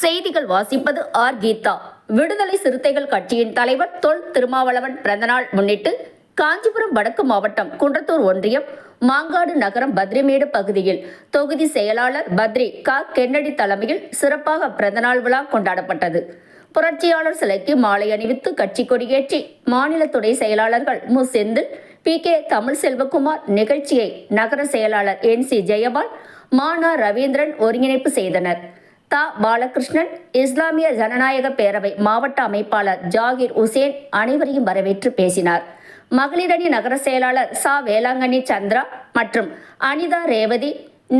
செய்திகள் வாசிப்பது ஆர். கீதா. விடுதலை சிறுத்தைகள் கட்சியின் தலைவர் தொல். திருமாவளவன் பிறந்தநாள் முன்னிட்டு காஞ்சிபுரம் வடக்கு மாவட்டம் குன்றத்தூர் ஒன்றியம் மாங்காடு நகரம் பத்ரிமேடு பகுதியில் தொகுதி செயலாளர் பத்ரி க. கென்னடி தலைமையில் சிறப்பாக பிறந்தநாள் விழா கொண்டாடப்பட்டது. புரட்சியாளர் சிலைக்கு மாலை அணிவித்து கட்சி கொடியேற்றி மாநில துணை செயலாளர்கள் மு. செந்தில் பி. கே. தமிழ் செல்வகுமார் நிகழ்ச்சியை நகர செயலாளர் என். சி. ஜெயபால் மானா ரவீந்திரன் ஒருங்கிணைப்பு செய்தனர். தா பாலகிருஷ்ணன் இஸ்லாமிய ஜனநாயக பேரவை மாவட்ட அமைப்பாளர் ஜாகிர் உசேன் அனைவரையும் வரவேற்று பேசினார். மகளிரணி நகர செயலாளர் சா. வேளாங்கண்ணி சந்திரா மற்றும் அனிதா ரேவதி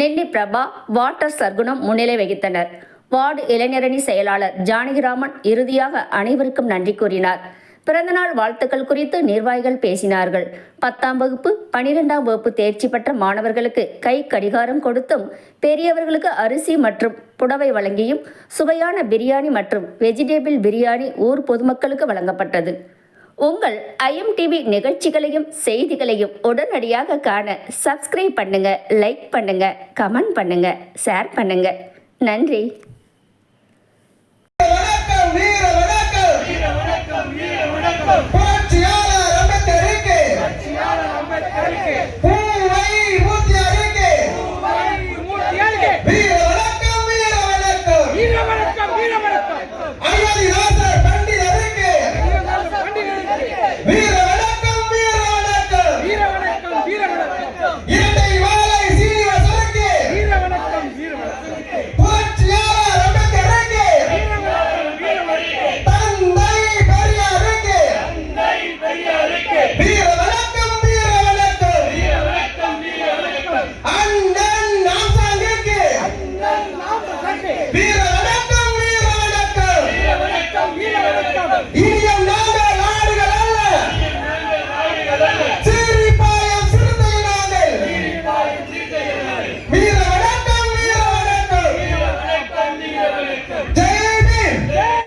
நெல்லி பிரபா வாட்டர் சர்க்குணம் முன்னிலை வகித்தனர். வார்டு இளைஞரணி செயலாளர் ஜானகிராமன் இறுதியாக அனைவருக்கும் நன்றி கூறினார். பிறந்தநாள் வாழ்த்துக்கள் குறித்து நிர்வாகிகள் பேசினார்கள். பத்தாம் வகுப்பு பனிரெண்டாம் வகுப்பு தேர்ச்சி பெற்ற மாணவர்களுக்கு கை கடிகாரம் கொடுத்தும் பெரியவர்களுக்கு அரிசி மற்றும் புடவை வழங்கியும் சுவையான பிரியாணி மற்றும் வெஜிடபிள் பிரியாணி ஊர் பொதுமக்களுக்கு வழங்கப்பட்டது. உங்கள் ஐஎம்டிவி நிகழ்ச்சிகளையும் செய்திகளையும் உடனடியாக காண சப்ஸ்கிரைப் பண்ணுங்க லைக் பண்ணுங்க கமெண்ட் பண்ணுங்க ஷேர் பண்ணுங்க. நன்றி. வணக்கம் வீர வணக்கம். வீர வணக்கம் வீர வணக்கம்.